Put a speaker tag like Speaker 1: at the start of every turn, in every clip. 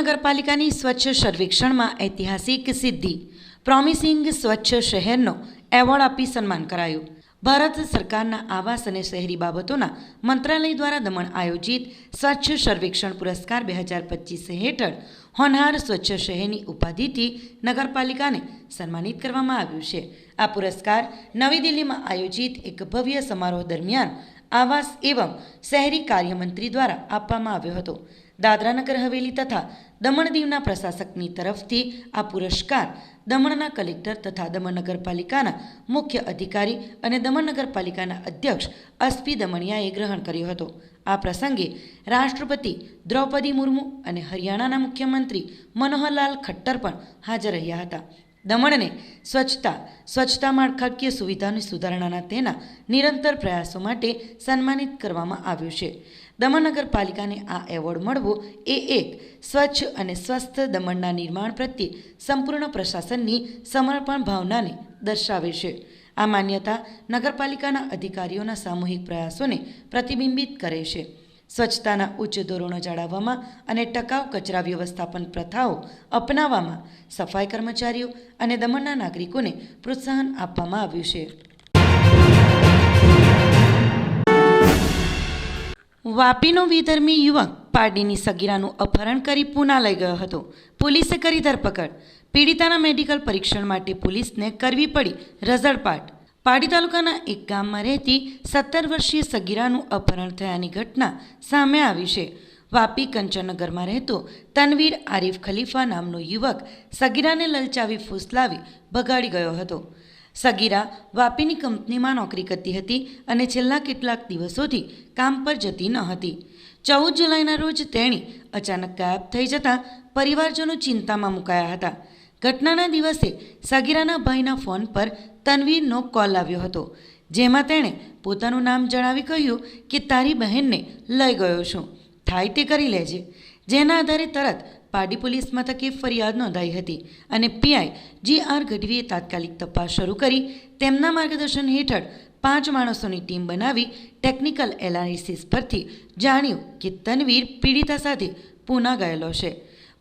Speaker 1: દમણ નગરપાલિકાની સ્વચ્છ સર્વેક્ષણમાં ઐતિહાસિક સિદ્ધિ. પ્રોમિસિંગ સ્વચ્છ શહેરનો એવોર્ડ આપી સન્માન કરાયું. ભારત સરકારના આવાસ અને શહેરી બાબતોના મંત્રાલય દ્વારા દમણ આયોજિત સ્વચ્છ સર્વેક્ષણ પુરસ્કાર બે હજાર પચીસ હેઠળ હોનહાર સ્વચ્છ શહેરની ઉપાધિથી નગરપાલિકાને સન્માનિત કરવામાં આવ્યું છે. આ પુરસ્કાર નવી દિલ્હીમાં આયોજિત એક ભવ્ય સમારોહ દરમિયાન આવાસ એવં શહેરી કાર્યમંત્રી દ્વારા આપવામાં આવ્યો હતો. દાદરા નગર હવેલી તથા દમણ દીવના પ્રશાસકની તરફથી આ પુરસ્કાર દમણના કલેક્ટર તથા દમણ નગરપાલિકાના મુખ્ય અધિકારી અને દમણ નગરપાલિકાના અધ્યક્ષ અસ્પી દમણિયાએ ગ્રહણ કર્યો હતો. આ પ્રસંગે રાષ્ટ્રપતિ દ્રૌપદી મુર્મુ અને હરિયાણાના મુખ્યમંત્રી મનોહરલાલ ખટ્ટર પણ હાજર રહ્યા હતા. દમણને સ્વચ્છતા સ્વચ્છતા માળખાકીય સુવિધાની સુધારણાના તેના નિરંતર પ્રયાસો માટે સન્માનિત કરવામાં આવ્યું છે. દમણ નગરપાલિકાને આ એવોર્ડ મળવો એ એક સ્વચ્છ અને સ્વસ્થ દમણના નિર્માણ પ્રત્યે સંપૂર્ણ પ્રશાસનની સમર્પણ ભાવનાને દર્શાવે છે. આ માન્યતા નગરપાલિકાના અધિકારીઓના સામૂહિક પ્રયાસોને પ્રતિબિંબિત કરે છે. સ્વચ્છતાના ઉચ્ચ ધોરણો જાળવવામાં અને ટકાઉ કચરા વ્યવસ્થાપન પ્રથાઓ અપનાવવામાં સફાઈ કર્મચારીઓ અને દમણના નાગરિકોને પ્રોત્સાહન આપવામાં આવ્યું છે. વાપીનો વિધર્મી યુવક પારડીની સગીરાનું અપહરણ કરી પુના લઈ ગયો હતો. પોલીસે કરી ધરપકડ. પીડિતાના મેડિકલ પરીક્ષણ માટે પોલીસને કરવી પડી રઝળપાટ. પાડી તાલુકાના એક ગામમાં રહેતી સત્તર વર્ષીય સગીરાનું અપહરણ થયાની ઘટના સામે આવી છે. વાપી કંચનનગરમાં રહેતો તનવીર આરીફ ખલીફા નામનો યુવક સગીરાને લલચાવી ફૂસલાવી ભગાડી ગયો હતો. સગીરા વાપીની કંપનીમાં નોકરી કરતી હતી અને છેલ્લા કેટલાક દિવસોથી કામ પર જતી ન હતી. ચૌદ જુલાઈના રોજ તેણી અચાનક ગાયબ થઈ જતાં પરિવારજનો ચિંતામાં મુકાયા હતા. ઘટનાના દિવસે સગીરાના ભાઈના ફોન પર તનવીરનો કોલ આવ્યો હતો, જેમાં તેણે પોતાનું નામ જણાવી કહ્યું કે, તારી બહેનને લઈ ગયો છું. થાય તે કરી લેજે. જેના આધારે તરત પાડી પોલીસ મથકે ફરિયાદ નોંધાઈ હતી અને પીઆઈ જી આર ગઢવીએ તાત્કાલિક તપાસ શરૂ કરી તેમના માર્ગદર્શન હેઠળ પાંચ માણસોની ટીમ બનાવી ટેકનિકલ એનાલિસિસ પરથી જાણ્યું કે તનવીર પીડિતા સાથે પૂના ગયેલો છે.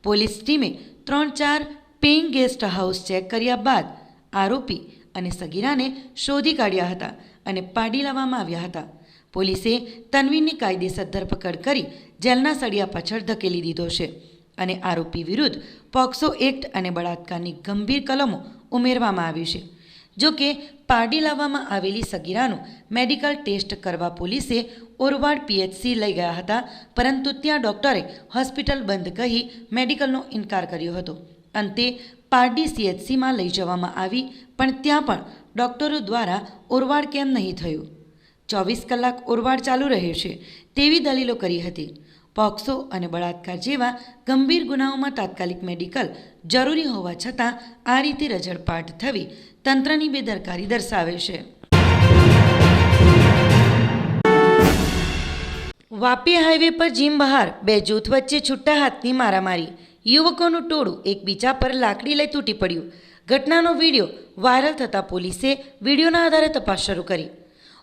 Speaker 1: પોલીસ ટીમે ત્રણ ચાર પેઇંગ ગેસ્ટ હાઉસ ચેક કર્યા બાદ આરોપી અને સગીરાને શોધી કાઢ્યા હતા અને પાડી લાવવામાં આવ્યા હતા. પોલીસે તનવીરની કાયદેસર ધરપકડ કરી જેલના સળિયા પાછળ ધકેલી દીધો છે. અને આરોપી વિરુદ્ધ પોક્સો એક્ટ અને બળાત્કારની ગંભીર કલમો ઉમેરવામાં આવી છે. જો કે, પારડી લાવવામાં આવેલી સગીરાનું મેડિકલ ટેસ્ટ કરવા પોલીસે ઓરવાડ પીએચસી લઈ ગયા હતા, પરંતુ ત્યાં ડૉક્ટરે હોસ્પિટલ બંધ કહી મેડિકલનો ઇનકાર કર્યો હતો. અંતે પારડી સીએચસીમાં લઈ જવામાં આવી, પણ ત્યાં પણ ડોક્ટરો દ્વારા ઓરવાડ કેમ નહીં થયું? ચોવીસ કલાક ઓરવાડ ચાલુ રહે છે, તેવી દલીલો કરી હતી. પોક્સો અને બળાત્કાર જેવા ગંભીર ગુનાઓમાં તાત્કાલિક મેડિકલ જરૂરી હોવા છતાં આ રીતે રજળપાટ થવી તંત્રની બેદરકારી દર્શાવે છે. વાપી હાઈવે પર જીમ બહાર બે જૂથ વચ્ચે છૂટા હાથની મારામારી. યુવકોનું ટોળું એકબીજા પર લાકડી લઈ તૂટી પડ્યું. ઘટનાનો વીડિયો વાયરલ થતાં પોલીસે વિડીયોના આધારે તપાસ શરૂ કરી.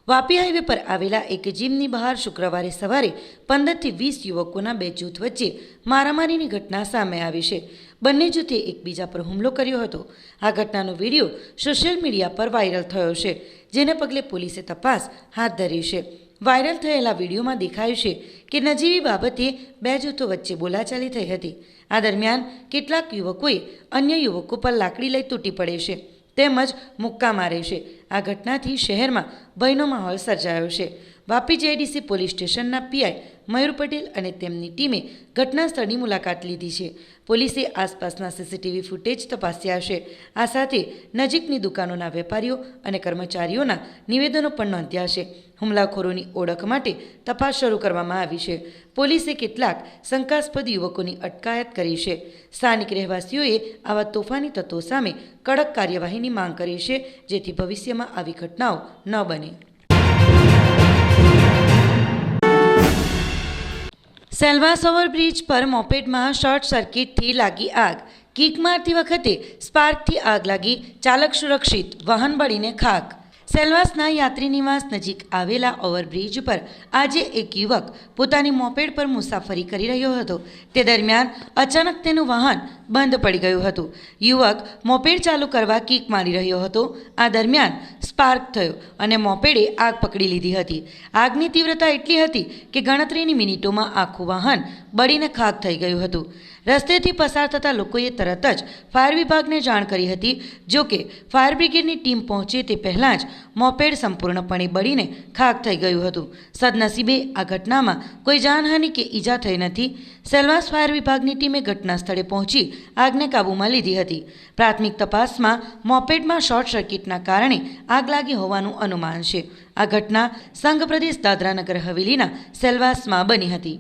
Speaker 1: વાપી હાઈવે પર આવેલા એક જીમની બહાર શુક્રવારે સવારે પંદરથી વીસ યુવકોના બે જૂથ વચ્ચે મારામારીની ઘટના સામે આવી છે. બંને જૂથે એકબીજા પર હુમલો કર્યો હતો. આ ઘટનાનો વીડિયો સોશિયલ મીડિયા પર વાયરલ થયો છે, જેને પગલે પોલીસે તપાસ હાથ ધરી છે. વાયરલ થયેલા વિડીયોમાં દેખાયું છે કે નજીવી બાબતે બે જૂથો વચ્ચે બોલાચાલી થઈ હતી. આ દરમિયાન કેટલાક યુવકોએ અન્ય યુવકો પર લાકડી લઈ તૂટી પડે છે. તેમજ મુક્કા મારે છે. આ ઘટનાથી શહેરમાં ભયનો માહોલ સર્જાયો છે. વાપી જેડીસી પોલીસ સ્ટેશનના પીઆઈ મયુર પટેલ અને તેમની ટીમે ઘટના સ્થળની મુલાકાત લીધી છે. પોલીસે આસપાસના સીસીટીવી ફૂટેજ તપાસ્યા છે. આ સાથે નજીકની દુકાનોના વેપારીઓ અને કર્મચારીઓના નિવેદનો પણ નોંધ્યા છે. હુમલાખોરોની ઓળખ માટે તપાસ શરૂ કરવામાં આવી છે. પોલીસે કેટલાક શંકાસ્પદ યુવકોની અટકાયત કરી છે. સ્થાનિક રહેવાસીઓએ આવા તોફાની તત્વો સામે કડક કાર્યવાહીની માંગ કરી છે, જેથી ભવિષ્યમાં આવી ઘટનાઓ ન બને. સેલ્વાસ ઓવરબ્રિજ પર મોપેડમાં શોર્ટ સર્કિટથી લાગી આગ. કિક મારતી વખતે સ્પાર્કથી આગ લાગી. ચાલક સુરક્ષિત. વાહન બળીને ખાક. સેલવાસના યાત્રી નિવાસ નજીક આવેલા ઓવરબ્રિજ પર આજે એક યુવક પોતાની મોપેડ પર મુસાફરી કરી રહ્યો હતો. તે દરમિયાન અચાનક તેનું વાહન બંધ પડી ગયું હતું. યુવક મોપેડ ચાલુ કરવા કિક મારી રહ્યો હતો. આ દરમિયાન સ્પાર્ક થયો અને મોપેડે આગ પકડી લીધી હતી. આગની તીવ્રતા એટલી હતી કે ગણતરીની મિનિટોમાં આખું વાહન બળીને ખાક થઈ ગયું હતું. રસ્તેથી પસાર થતા લોકોએ તરત જ ફાયર વિભાગને જાણ કરી હતી. જો કે, ફાયર બ્રિગેડની ટીમ પહોંચે તે પહેલાં જ મોપેડ સંપૂર્ણપણે બળીને ખાક થઈ ગયું હતું. સદનસીબે આ ઘટનામાં કોઈ જાનહાનિ કે ઈજા થઈ નથી. સેલવાસ ફાયર વિભાગની ટીમે ઘટના સ્થળે પહોંચી આગને કાબૂમાં લીધી હતી. પ્રાથમિક તપાસમાં મોપેડમાં શોર્ટ સર્કિટના કારણે આગ લાગી હોવાનું અનુમાન છે. આ ઘટના સંઘ પ્રદેશ દાદરાનગર હવેલીના સેલવાસમાં બની હતી.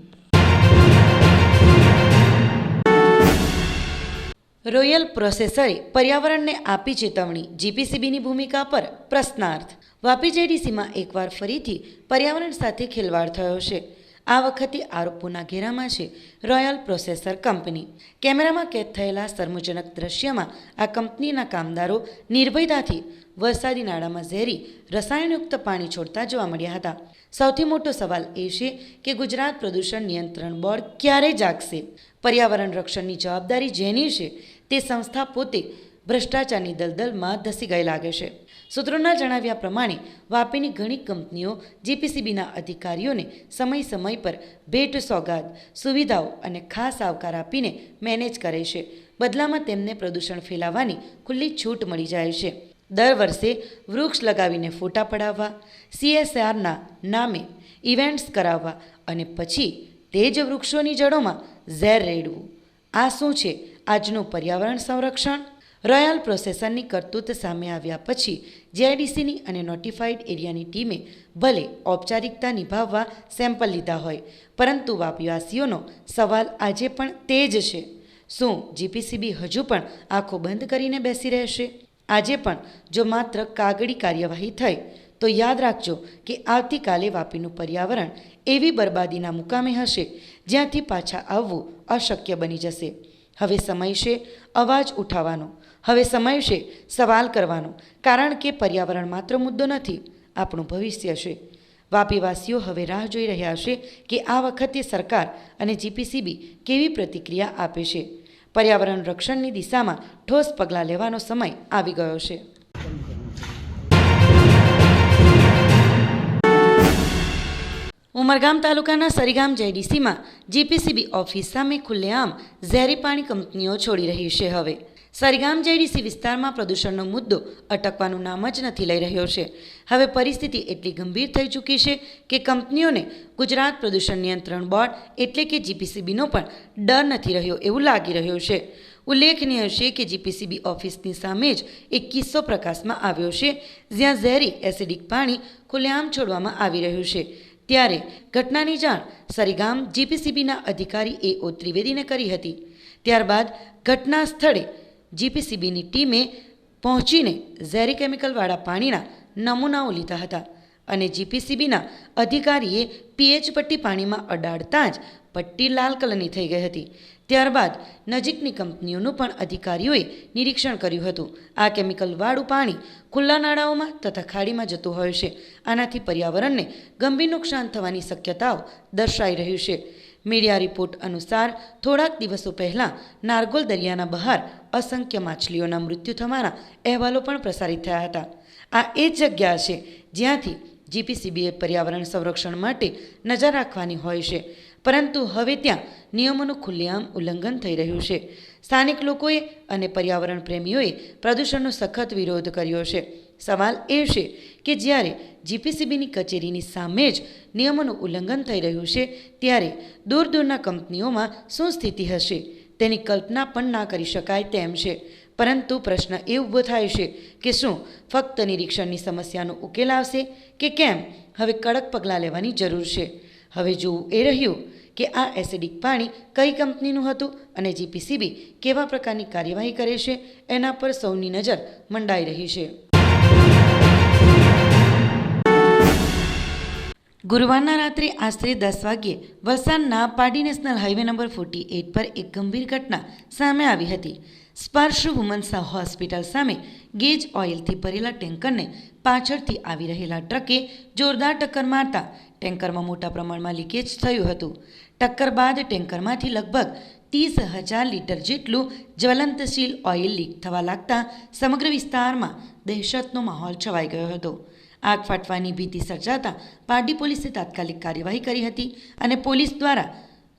Speaker 1: રોયલ પ્રોસેસરે પર્યાવરણને આપી ચેતવણી જીપીસીબીની ભૂમિકા પર પ્રશ્નાર્થ. વાપી જેડીસીમાં એકવાર ફરીથી પર્યાવરણ સાથે ખેલવાડ થયો છે. આ વખતે આરોપોના ઘેરામાં છે રોયલ પ્રોસેસર કંપની. કેમેરામાં કેદ થયેલા શર્મજનક દ્રશ્યમાં આ કંપનીના કામદારો નિર્ભયતાથી વરસાદી નાળામાં ઝેરી રસાયણયુક્ત પાણી છોડતા જોવા મળ્યા હતા. સૌથી મોટો સવાલ એ છે કે ગુજરાત પ્રદૂષણ નિયંત્રણ બોર્ડ ક્યારે જાગશે? પર્યાવરણ રક્ષણની જવાબદારી જેની છે તે સંસ્થા પોતે ભ્રષ્ટાચારની દલદલમાં ધસી ગઈ લાગે છે. સૂત્રોના જણાવ્યા પ્રમાણે, વાપીની ઘણી કંપનીઓ જીપીસીબીના અધિકારીઓને સમય સમય પર ભેટ, સોગાદ, સુવિધાઓ અને ખાસ આવકાર આપીને મેનેજ કરે છે. બદલામાં તેમને પ્રદૂષણ ફેલાવવાની ખુલ્લી છૂટ મળી જાય છે. દર વર્ષે વૃક્ષ લગાવીને ફોટા પડાવવા, સીએસઆરના નામે ઇવેન્ટ્સ કરાવવા અને પછી તે જ વૃક્ષોની જડોમાં ઝેર રેડવું. આ શું છે? આજનું પર્યાવરણ સંરક્ષણ? રોયલ પ્રોસેસરની કરતૂત સામે આવ્યા પછી જેઆઈડીસીની અને નોટિફાઈડ એરિયાની ટીમે ભલે ઔપચારિકતા નિભાવવા સેમ્પલ લીધા હોય, પરંતુ વાપીવાસીઓનો સવાલ આજે પણ તે જ છે. શું જીપીસીબી હજુ પણ આંખો બંધ કરીને બેસી રહેશે? આજે પણ જો માત્ર કાગળી કાર્યવાહી થઈ, તો યાદ રાખજો કે આવતીકાલે વાપીનું પર્યાવરણ એવી બરબાદીના મુકામે હશે જ્યાંથી પાછા આવવું અશક્ય બની જશે. હવે સમય છે અવાજ ઉઠાવવાનો. હવે સમય છે સવાલ કરવાનો. કારણ કે પર્યાવરણ માત્ર મુદ્દો નથી, આપણું ભવિષ્ય છે. વાપીવાસીઓ હવે રાહ જોઈ રહ્યા છે કે આ વખતે સરકાર અને જીપીસીબી કેવી પ્રતિક્રિયા આપે છે. પર્યાવરણ રક્ષણની દિશામાં ઠોસ પગલાં લેવાનો સમય આવી ગયો છે. ઉમરગામ તાલુકાના સરીગામ જેડીસીમાં જીપીસીબી ઓફિસ સામે ખુલ્લેઆમ ઝેરી પાણી કંપનીઓ છોડી રહી છે હવે. સરીગામ જેડીસી વિસ્તારમાં પ્રદૂષણનો મુદ્દો અટકવાનું નામ જ નથી લઈ રહ્યો છે. હવે પરિસ્થિતિ એટલી ગંભીર થઈ ચૂકી છે કે કંપનીઓને ગુજરાત પ્રદૂષણ નિયંત્રણ બોર્ડ એટલે કે જીપીસીબીનો પણ ડર નથી રહ્યો એવું લાગી રહ્યું છે. ઉલ્લેખનીય છે કે જીપીસીબી ઓફિસની સામે જ એક કિસ્સો પ્રકાશમાં આવ્યો છે જ્યાં ઝેરી એસિડિક પાણી ખુલ્લેઆમ છોડવામાં આવી રહ્યું છે. ત્યારે ઘટનાની જાણ સરીગામ જીપીસીબીના અધિકારી એ ઓ ત્રિવેદીને કરી હતી. ત્યારબાદ ઘટના સ્થળે જીપીસીબીની ટીમે પહોંચીને ઝેરી કેમિકલવાળા પાણીના નમૂનાઓ લીધા હતા અને જીપીસીબીના અધિકારીએ પીએચ પટ્ટી પાણીમાં અડાડતા જ પટ્ટી લાલ કલરની થઈ ગઈ હતી. ત્યારબાદ નજીકની કંપનીઓનું પણ અધિકારીઓએ નિરીક્ષણ કર્યું હતું. આ કેમિકલવાળું પાણી ખુલ્લા નાળાઓમાં તથા ખાડીમાં જતું હોય છે. આનાથી પર્યાવરણને ગંભીર નુકસાન થવાની શક્યતાઓ દર્શાઈ રહ્યું છે. મીડિયા રિપોર્ટ અનુસાર, થોડાક દિવસો પહેલાં નારગોલ દરિયાના બહાર અસંખ્ય માછલીઓના મૃત્યુ થવાના અહેવાલો પણ પ્રસારિત થયા હતા. આ એ જ જગ્યા છે જ્યાંથી જીપીસીબીએ પર્યાવરણ સંરક્ષણ માટે નજર રાખવાની હોય છે. પરંતુ હવે ત્યાં નિયમોનું ખુલ્લેઆમ ઉલ્લંઘન થઈ રહ્યું છે. સ્થાનિક લોકોએ અને પર્યાવરણ પ્રેમીઓએ પ્રદૂષણનો સખત વિરોધ કર્યો છે. સવાલ એ છે કે જ્યારે જીપીસીબીની કચેરીની સામે જ નિયમોનું ઉલ્લંઘન થઈ રહ્યું છે, ત્યારે દૂર દૂરના કંપનીઓમાં શું સ્થિતિ હશે? તેની કલ્પના પણ ના કરી શકાય તેમ છે. પરંતુ પ્રશ્ન એ ઊભો થાય છે કે શું ફક્ત નિરીક્ષણની સમસ્યાનો ઉકેલ આવશે કે કેમ? હવે કડક પગલાં લેવાની જરૂર છે. હવે જોવું એ રહ્યું કે આ એસિડિક પાણી કઈ કંપનીનું હતું અને જીપીસીબી કેવા પ્રકારની કાર્યવાહી કરે છે, એના પર સૌની નજર મંડાઈ રહી છે. ગુરુવારના રાત્રે આશરે દસ વાગ્યે વલસાડના Pardi national highway number forty eight પર એક ગંભીર ઘટના સામે આવી હતી. સ્પર્શ વુમન્સ હોસ્પિટલ સામે ગેજ ઓઇલથી ભરેલા ટેન્કરને પાછળથી આવી રહેલા ટ્રકે જોરદાર ટક્કર મારતા ટેન્કરમાં મોટા પ્રમાણમાં લીકેજ થયું હતું. ટક્કર બાદ ટેન્કરમાંથી લગભગ ત્રીસ હજાર લીટર જેટલું જ્વલંતશીલ ઓઇલ લીક થવા લાગતા સમગ્ર વિસ્તારમાં દહેશતનો માહોલ છવાઈ ગયો હતો. આગ ફાટવાની ભીતિ સર્જાતા પારડી પોલીસે તાત્કાલિક કાર્યવાહી કરી હતી અને પોલીસ દ્વારા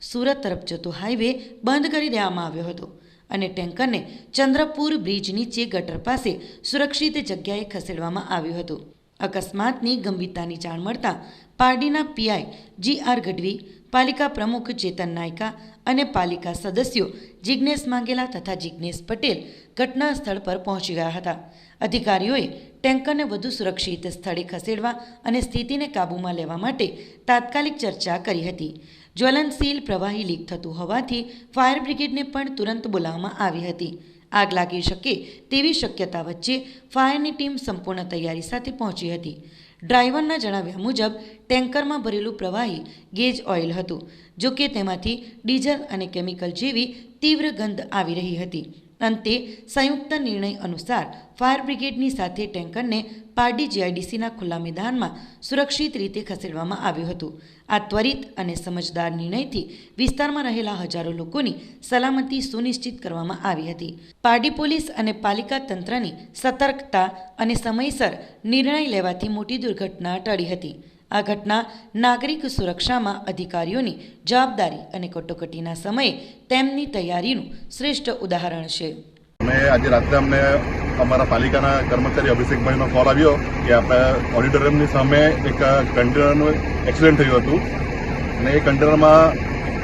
Speaker 1: સુરત તરફ જતો હાઈવે બંધ કરી દેવામાં આવ્યો હતો. અને ટેન્કરને ચંદ્રપુર બ્રિજ નીચે ગટર પાસે સુરક્ષિત જગ્યાએ ખસેડવામાં આવ્યું હતું. અકસ્માતની ગંભીરતાની જાણ મળતા પારડીના પીઆઈ જી આર ગઢવી, પાલિકા પ્રમુખ ચેતન નાયકા અને પાલિકા સદસ્યો જિજ્ઞેશ માંગેલા તથા જિજ્ઞેશ પટેલ ઘટના સ્થળ પર પહોંચી ગયા હતા. અધિકારીઓએ ટેન્કરને વધુ સુરક્ષિત સ્થળે ખસેડવા અને સ્થિતિને કાબૂમાં લેવા માટે તાત્કાલિક ચર્ચા કરી હતી. જ્વલનશીલ પ્રવાહી લીક થતું હોવાથી ફાયર બ્રિગેડને પણ તુરંત બોલાવવામાં આવી હતી. આગ લાગી શકે તેવી શક્યતા વચ્ચે ફાયરની ટીમ સંપૂર્ણ તૈયારી સાથે પહોંચી હતી. ડ્રાઈવરના જણાવ્યા મુજબ, ટેન્કરમાં ભરેલું પ્રવાહી ગેજ ઓઇલ હતું જો કે તેમાંથી ડીઝલ અને કેમિકલ જેવી તીવ્ર ગંધ આવી રહી હતી. અંતે સંયુક્ત નિર્ણય અનુસાર ફાયર બ્રિગેડની સાથે ટેન્કરને પારડી જીઆઈડીસીના ખુલ્લા મેદાનમાં સુરક્ષિત રીતે ખસેડવામાં આવ્યું હતું. આ ત્વરિત અને સમજદાર નિર્ણયથી વિસ્તારમાં રહેલા હજારો લોકોની સલામતી સુનિશ્ચિત કરવામાં આવી હતી. પારડી પોલીસ અને પાલિકા તંત્રની સતર્કતા અને સમયસર નિર્ણય લેવાથી મોટી દુર્ઘટના ટળી હતી. આ ઘટના નાગરિક સુરક્ષામાં અધિકારીઓની જવાબદારી અને કટોકટીના સમયે તેમની તૈયારીનું શ્રેષ્ઠ ઉદાહરણ છે.
Speaker 2: અમે આજે રાત્રે અમને અમારા પાલિકાના કર્મચારી અભિષેકભાઈનો કોલ આવ્યો કે આપણે ઓડિટોરિયમની સામે એક કન્ટેનરનું એક્સિડન્ટ થયું હતું. અને એ કન્ટેનરમાં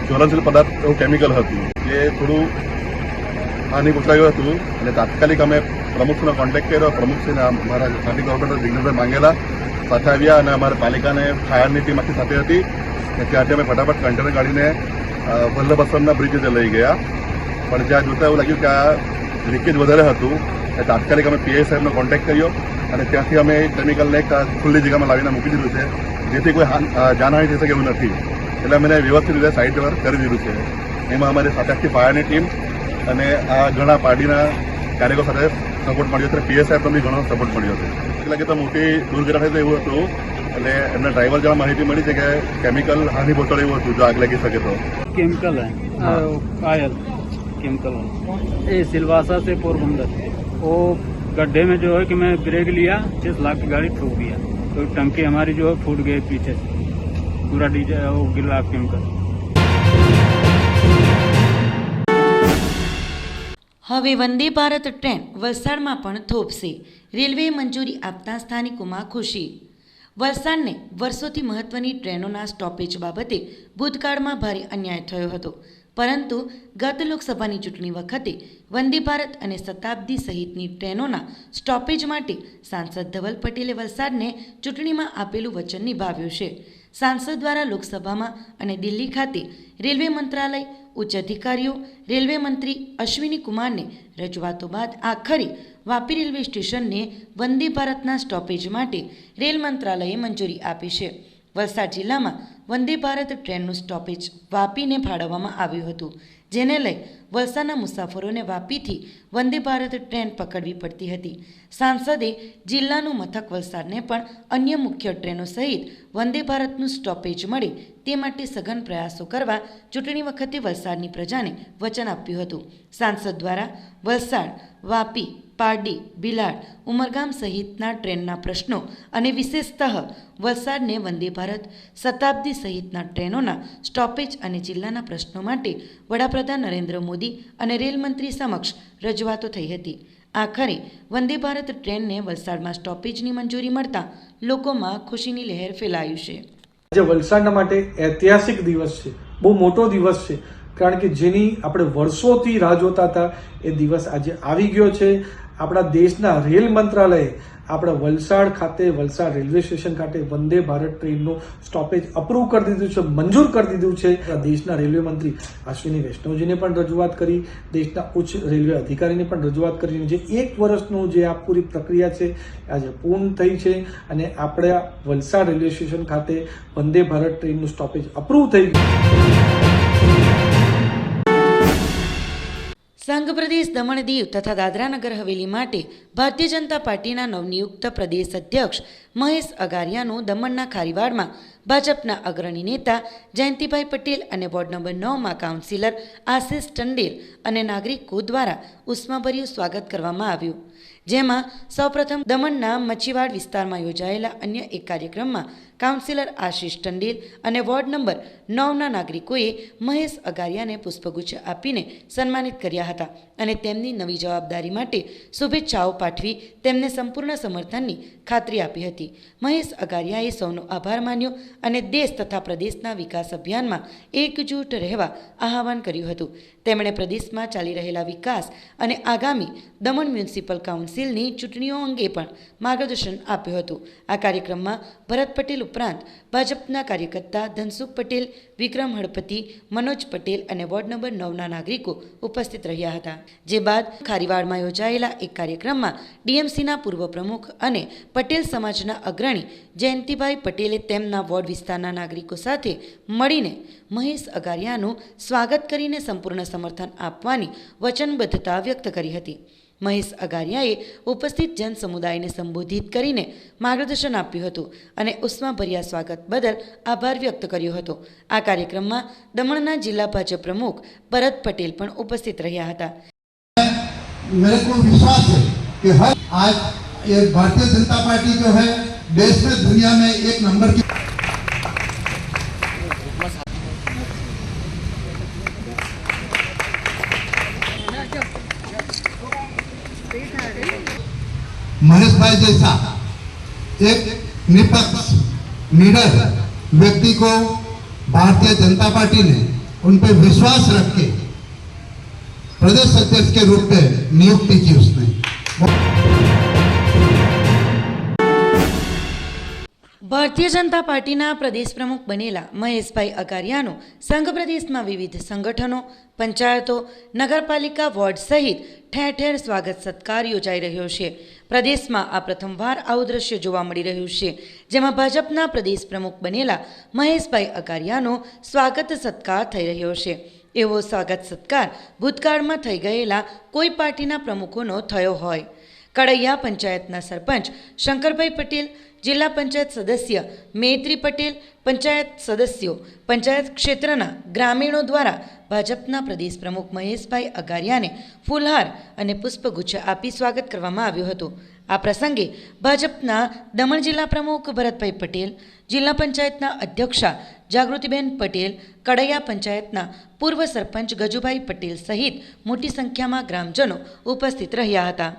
Speaker 2: જ્વલનશીલ પદાર્થ એવું કેમિકલ હતું. જે થોડું હાનિ પહોંચાયું હતું. અને તાત્કાલિક અમે પ્રમુખનો કોન્ટેક્ટ કર્યો. પ્રમુખશ્રીને અમારા સ્થાનિક કોર્પોરેટર જિગ્નેશભાઈ માંગેલા. સાથે આવ્યા અને અમારા પાલિકાને ફાયરની ટીમ આખી સાથે હતી અને ત્યાંથી અમે ફટાફટ કન્ટેનર કાઢીને અ, બ્રિજ બ્રિજે લઈ ગયા. પણ જ્યાં જોતા એવું લાગ્યું કે આ લીકેજ વધારે હતું એટલે તાત્કાલિક અમે પીઆઈ સાહેબનો કોન્ટેક્ટ કર્યો અને ત્યાંથી અમે એ કેમિકલને એક ખુલ્લી જગ્યામાં લાવીને મૂકી દીધું છે. જેથી કોઈ હાન- અ, થઈ શકે એવું નથી. એટલે અમે વ્યવસ્થિત રીતે સાઇટ પર કરી દીધું છે. એમાં અમારી સાથે આખી ફાયરની ટીમ અને આ ઘણા પાર્ટીના કાર્યકરો સાથે સપોર્ટ મળ્યો છે પીએસ સાહેબનો બી ઘણો સપોર્ટ મળ્યો છે એટલે કે તો મોટી દુર્ઘટના થઈ તો એવું હતું એટલે એમના ડ્રાઈવર જણા માહિતી મળી છે કે કેમિકલ હાનિ પહોંચાડે એવું હતું જો આગ લાગી શકે તો
Speaker 3: केमिकल है
Speaker 2: हाँ।
Speaker 3: अ, आयल केमिकल है ये सिलवासा से पोरबंदर वो गड्ढे में जो है कि मैं ब्रेक लिया छह लाख की गाड़ी ठोक दिया तो टंकी हमारी जो है फूट गई पीछे से पूरा डीजे वो गिला केमिकल
Speaker 1: હવે વંદે ભારત ટ્રેન વલસાડમાં પણ થોપશે રેલવેએ મંજૂરી આપતા સ્થાનિકોમાં ખુશી. વલસાડને વર્ષોથી મહત્વની ટ્રેનોના સ્ટોપેજ બાબતે ભૂતકાળમાં ભારે અન્યાય થયો હતો. પરંતુ ગત લોકસભાની ચૂંટણી વખતે વંદે ભારત અને શતાબ્દી સહિતની ટ્રેનોના સ્ટોપેજ માટે સાંસદ ધવલ પટેલે વલસાડને ચૂંટણીમાં આપેલું વચન નિભાવ્યું છે. સાંસદ દ્વારા લોકસભામાં અને દિલ્હી ખાતે રેલવે મંત્રાલય, ઉચ્ચ અધિકારીઓ, રેલવે મંત્રી અશ્વિની કુમારને રજૂઆતો બાદ આખરે વાપી રેલવે સ્ટેશનને વંદે ભારતના સ્ટોપેજ માટે રેલ મંત્રાલયે મંજૂરી આપી છે. વલસાડ જિલ્લામાં વંદે ભારત ટ્રેનનું સ્ટોપેજ વાપીને ફાળવવામાં આવ્યું હતું, જેને લઈ વલસાડના મુસાફરોને વાપીથી વંદે ભારત ટ્રેન પકડવી પડતી હતી. સાંસદે જિલ્લાનું મથક વલસાડને પણ અન્ય મુખ્ય ટ્રેનો સહિત વંદે ભારતનું સ્ટોપેજ મળે તે માટે સઘન પ્રયાસો કરવા ચૂંટણી વખતે વલસાડની પ્રજાને વચન આપ્યું હતું. સાંસદ દ્વારા વલસાડ, વાપી, પારડી, બિલાડ, ઉમરગામ સહિતના ટ્રેનના પ્રશ્નો અને વિશેષતઃ વલસાડને વંદે ભારત શતાબ્દી સહિતના ટ્રેનોના સ્ટોપેજ અને જિલ્લાના પ્રશ્નો માટે વડાપ્રધાન નરેન્દ્ર મોદી અને રેલમંત્રી સમક્ષ રજૂઆતો થઈ હતી. આખરે વંદે ભારત ટ્રેનને વલસાડમાં સ્ટોપેજની મંજૂરી મળતા લોકોમાં ખુશીની લહેર ફેલાયું છે.
Speaker 4: આજે વલસાડના માટે ઐતિહાસિક દિવસ છે. બહુ મોટો દિવસ છે. કારણ કે જેની આપણે વર્ષોથી રાહ જોતા હતા, એ દિવસ આજે આવી ગયો છે. આપણા દેશના રેલ મંત્રાલયે આપણે વલસાડ ખાતે, વલસાડ રેલવે સ્ટેશન ખાતે વંદે ભારત ટ્રેનનું સ્ટોપેજ અપ્રૂવ કરી દીધું છે, મંજૂર કરી દીધું છે. દેશના રેલવે મંત્રી અશ્વિની વૈષ્ણવજીને પણ રજૂઆત કરી, દેશના ઉચ્ચ રેલવે અધિકારીને પણ રજૂઆત કરી જે એક વર્ષનું જે આ પૂરી પ્રક્રિયા છે, આજે પૂર્ણ થઈ છે અને આપણે વલસાડ રેલવે સ્ટેશન ખાતે વંદે ભારત ટ્રેનનું સ્ટોપેજ અપ્રૂવ થઈ ગયું
Speaker 1: સંઘ પ્રદેશ દમણ દીવ તથા દાદરા નગર હવેલી માટે ભારતીય જનતા પાર્ટીના નવનિયુક્ત પ્રદેશ અધ્યક્ષ મહેશ અગારિયાનું દમણના ખારીવાડમાં ભાજપના અગ્રણી નેતા જયંતિભાઈ પટેલ અને વોર્ડ નંબર નવમાં કાઉન્સિલર આશિષ ટંડેલ અને નાગરિકો દ્વારા ઉષ્માભર્યું સ્વાગત કરવામાં આવ્યું. જેમાં સૌપ્રથમ દમણના મચ્છીવાડ વિસ્તારમાં યોજાયેલા અન્ય એક કાર્યક્રમમાં કાઉન્સિલર આશિષ ટંડેલ અને વોર્ડ નંબર નવના નાગરિકોએ મહેશ અગારિયાને પુષ્પગુચ્છ આપીને સન્માનિત કર્યા હતા અને તેમની નવી જવાબદારી માટે શુભેચ્છાઓ પાઠવી તેમને સંપૂર્ણ સમર્થનની ખાતરી આપી હતી. મહેશ અગારિયાએ સૌનો આભાર માન્યો અને દેશ તથા પ્રદેશના વિકાસ અભિયાનમાં એકજૂટ રહેવા આહવાન કર્યું હતું. તેમણે પ્રદેશમાં ચાલી રહેલા વિકાસ અને આગામી દમણ મ્યુનિસિપલ કાઉન્સિલની ચૂંટણીઓ અંગે પણ માર્ગદર્શન આપ્યું હતું. આ કાર્યક્રમમાં ભરત પટેલ ઉપરાંત ભાજપના કાર્યકર્તા ધનસુખ પટેલ, વિક્રમ હળપતિ, મનોજ પટેલ અને વોર્ડ નંબર નવના નાગરિકો ઉપસ્થિત રહ્યા હતા. જે બાદ ખારીવાડમાં યોજાયેલા એક કાર્યક્રમમાં ડીએમસીના પૂર્વ પ્રમુખ અને પટેલ સમાજના અગ્રણી જયંતિભાઈ પટેલે તેમના વોર્ડ વિસ્તારના નાગરિકો સાથે મળીને મહેશ અગારિયાનું સ્વાગત કરીને સંપૂર્ણ સમર્થન આપવાની વચનબદ્ધતા વ્યક્ત કરી હતી. મહેશ અગારિયાએ ઉપસ્થિત જન સમુદાયને સંબોધિત કરીને માર્ગદર્શન આપ્યું હતું અને ઉષ્માભર્યા સ્વાગત બદલ આભાર વ્યક્ત કર્યો હતો આ કાર્યક્રમમાં દમણના જિલ્લા ભાજપ પ્રમુખ ભરત પટેલ પણ ઉપસ્થિત રહ્યા હતા
Speaker 5: मेरे को विश्वास है कि हर आज ये भारतीय जनता पार्टी जो है देश में दुनिया में एक नंबर की महेश भाई जैसा एक निपक्ष निडर व्यक्ति को भारतीय जनता पार्टी ने उन पर विश्वास रख के प्रदेश अध्यक्ष के रूप में नियुक्ति की उसने
Speaker 1: ભારતીય જનતા પાર્ટીના પ્રદેશ પ્રમુખ બનેલા મહેશભાઈ અગારિયાનું સંઘ પ્રદેશમાં વિવિધ સંગઠનો પંચાયતો નગરપાલિકા વોર્ડ સહિત ઠેર ઠેર સ્વાગત સત્કાર યોજાઈ રહ્યો છે પ્રદેશમાં આ પ્રથમવાર આવું દ્રશ્ય જોવા મળી રહ્યું છે, જેમાં ભાજપના પ્રદેશ પ્રમુખ બનેલા મહેશભાઈ અગારિયાનો સ્વાગત સત્કાર થઈ રહ્યો છે. એવો સ્વાગત સત્કાર ભૂતકાળમાં થઈ ગયેલા કોઈ પાર્ટીના પ્રમુખોનો થયો હોય. કડૈયા પંચાયતના સરપંચ શંકરભાઈ પટેલ, જિલ્લા પંચાયત સદસ્ય મૈત્રી પટેલ, પંચાયત સદસ્યો પંચાયત ક્ષેત્રના ગ્રામીણો દ્વારા ભાજપના પ્રદેશ પ્રમુખ મહેશભાઈ અગારિયાને ફૂલહાર અને પુષ્પગુચ્છ આપી સ્વાગત કરવામાં આવ્યું હતું. આ પ્રસંગે ભાજપના દમણ જિલ્લા પ્રમુખ ભરતભાઈ પટેલ, જિલ્લા પંચાયતના અધ્યક્ષા જાગૃતિબેન પટેલ કડૈયા પંચાયતના પૂર્વ સરપંચ ગજુભાઈ પટેલ સહિત મોટી સંખ્યામાં ગ્રામજનો ઉપસ્થિત રહ્યા હતા.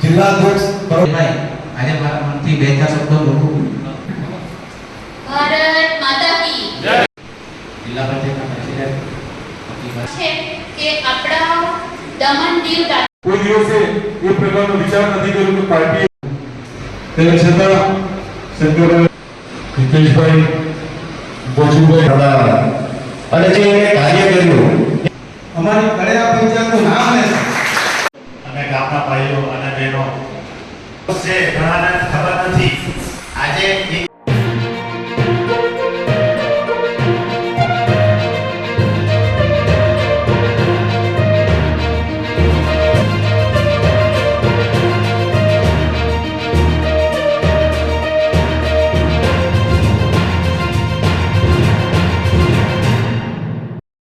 Speaker 5: જિલ્લા અધ્યક્ષ
Speaker 6: ભાઈ આજે મારા બે ચાર શબ્દો બોલું
Speaker 7: ભારત માતા કી જય.
Speaker 6: જિલ્લા પંચાયતના પ્રેસિડેન્ટ
Speaker 7: કે આપણા દમણ દીવ
Speaker 8: કોઈ દિવસે એ પ્રકારનો વિચાર નથી કર્યો કે પાર્ટી તેમ છતાં સંજોગો હિતેશભાઈ બોચુભાઈ ઢાળા
Speaker 9: અને જે કાર્ય કર્યું. અમારી
Speaker 10: કળેરા પંચાયતનું
Speaker 9: નામ લે અને ગામના ભાઈઓ અને બહેનો. છે ઘણાને ખબર નથી. આજે